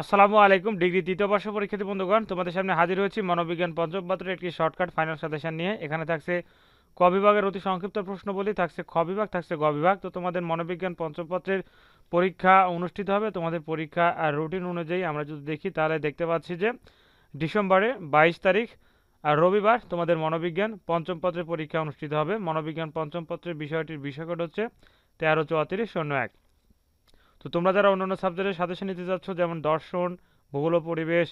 আসসালামু আলাইকুম, ডিগ্রি তৃতীয় বর্ষ পরীক্ষার্থী বন্ধুগণ। তোমাদের সামনে হাজির হয়েছি মনোবিজ্ঞান পঞ্চম পত্রের একটি শর্টকাট ফাইনাল সাজেশন নিয়ে। এখানে থাকছে ক বিভাগের অতি সংক্ষিপ্ত প্রশ্নবলী, থাকছে খ বিভাগ, থাকছে গ বিভাগ। তো তোমাদের মনোবিজ্ঞান পঞ্চম পত্রের পরীক্ষা অনুষ্ঠিত হবে। তোমাদের পরীক্ষা আর রুটিন অনুযায়ী আমরা যদি দেখি, তাহলে দেখতে পাচ্ছি যে ডিসেম্বরে বাইশ তারিখ আর রবিবার তোমাদের মনোবিজ্ঞান পঞ্চম পত্রের পরীক্ষা অনুষ্ঠিত হবে। মনোবিজ্ঞান পঞ্চম পত্রের বিষয়টির বিষয়কোড হচ্ছে তেরো চুয়াত্রিশ শূন্য এক। তো তোমরা যারা অন্যান্য সাবজেক্টের সাজেশন নিতে যাচ্ছ, যেমন দর্শন, ভূগোল ও পরিবেশ,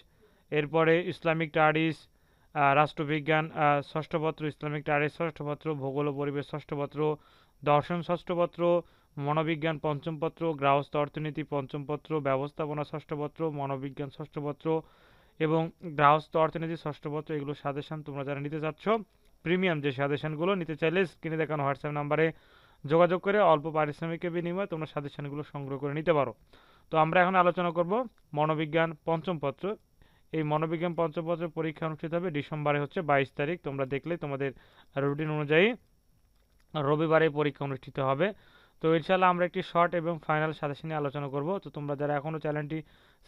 এরপরে ইসলামিক স্টাডিজ রাষ্ট্রবিজ্ঞান ষষ্ঠপত্র ইসলামিক স্টাডিজ ষষ্ঠপত্র ভূগোল ও পরিবেশ ষষ্ঠপত্র দর্শন ষষ্ঠপত্র মনোবিজ্ঞান, পঞ্চম পত্র গৃহস্থ অর্থনীতি, পঞ্চম পত্র, ব্যবস্থাপনা ষষ্ঠপত্র মনোবিজ্ঞান ষষ্ঠপত্র এবং গৃহস্থ অর্থনীতি ষষ্ঠপত্র এগুলো সাজেশন তোমরা যারা নিতে চাচ্ছ প্রিমিয়াম যে সাজেশনগুলো নিতে চাইলে স্ক্রিনে দেখানো হোয়াটসঅ্যাপ নাম্বারে যোগাযোগ করে অল্প পারিশ্রমিকের বিনিময়ে তোমরা সাজেশনগুলো সংগ্রহ করে নিতে পারো। তো আমরা এখন আলোচনা করব মনোবিজ্ঞান পঞ্চম পত্র। এই মনোবিজ্ঞান পঞ্চম পত্রের পরীক্ষা অনুষ্ঠিত হবে ডিসেম্বরে হচ্ছে বাইশ তারিখ। তোমরা দেখলে তোমাদের রুটিন অনুযায়ী রবিবারে পরীক্ষা অনুষ্ঠিত হবে। তো ইনশাল্লাহ আমরা একটি শর্ট এবং ফাইনাল সাজেশন নিয়ে আলোচনা করব। তো তোমরা যারা এখনও চ্যানেলটি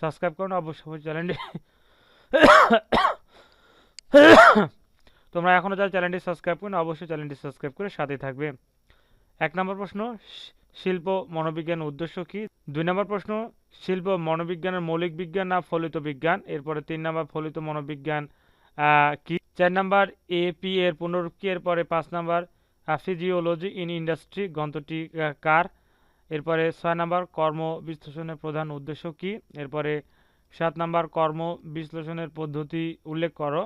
সাবস্ক্রাইব করো না অবশ্যই চ্যানেলটি তোমরা এখনও যারা চ্যানেলটি সাবস্ক্রাইব করো না অবশ্যই চ্যানেলটি সাবস্ক্রাইব করে সাথে থাকবে। এক নম্বর প্রশ্ন শিল্প মনোবিজ্ঞানের উদ্দেশ্য কি? দুই নম্বর প্রশ্ন, শিল্প মনোবিজ্ঞানের মৌলিক বিজ্ঞান না ফলিত বিজ্ঞান? এরপরে তিন নম্বর, ফলিত মনোবিজ্ঞান কি? চার নম্বর, এপি এর পুনরুক্তি এরপরে পাঁচ নম্বর ফিজিওলজি ইন ইন্ডাস্ট্রি গ্রন্থটি কার? এরপরে ছয় নম্বর, কর্ম বিশ্লেষণের প্রধান উদ্দেশ্য কি? এরপরে সাত নম্বর, কর্ম বিশ্লেষণের পদ্ধতি উল্লেখ করো।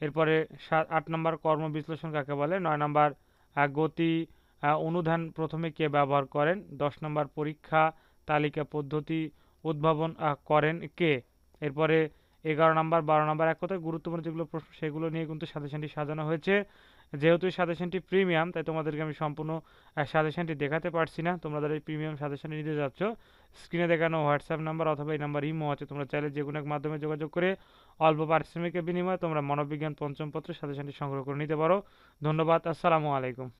এরপরে সাত আট নম্বর, কর্ম বিশ্লেষণ কাকে বলে? নয় নম্বর গতি আহ, অনুধান প্রথমে কে ব্যবহার করেন? দশ নম্বর পরীক্ষা তালিকা পদ্ধতি উদ্ভাবন করেন কে? এরপরে এগারো নম্বর বারো নম্বর এক কথায় গুরুত্বপূর্ণ যেগুলো প্রশ্ন সেগুলো নিয়ে কিন্তু সাজেশনটি সাজানো হয়েছে। যেহেতু সাজেশনটি প্রিমিয়াম তাই তোমাদেরকে আমি সম্পূর্ণ সাজেশনটি দেখাতে পারছি না। তোমরা যারা এই প্রিমিয়াম সাজেশনটি নিতে যাচ্ছ স্ক্রিনে দেখানো হোয়াটসঅ্যাপ নাম্বার অথবা এই নাম্বার ইমো আছে তোমরা চাইলে যে কোনো এক মাধ্যমে যোগাযোগ করে অল্প পারিশ্রমিকের বিনিময়ে তোমরা মনোবিজ্ঞান পঞ্চম পত্রের সাজেশনটি সংগ্রহ করে নিতে পারো। ধন্যবাদ আসসালামু আলাইকুম।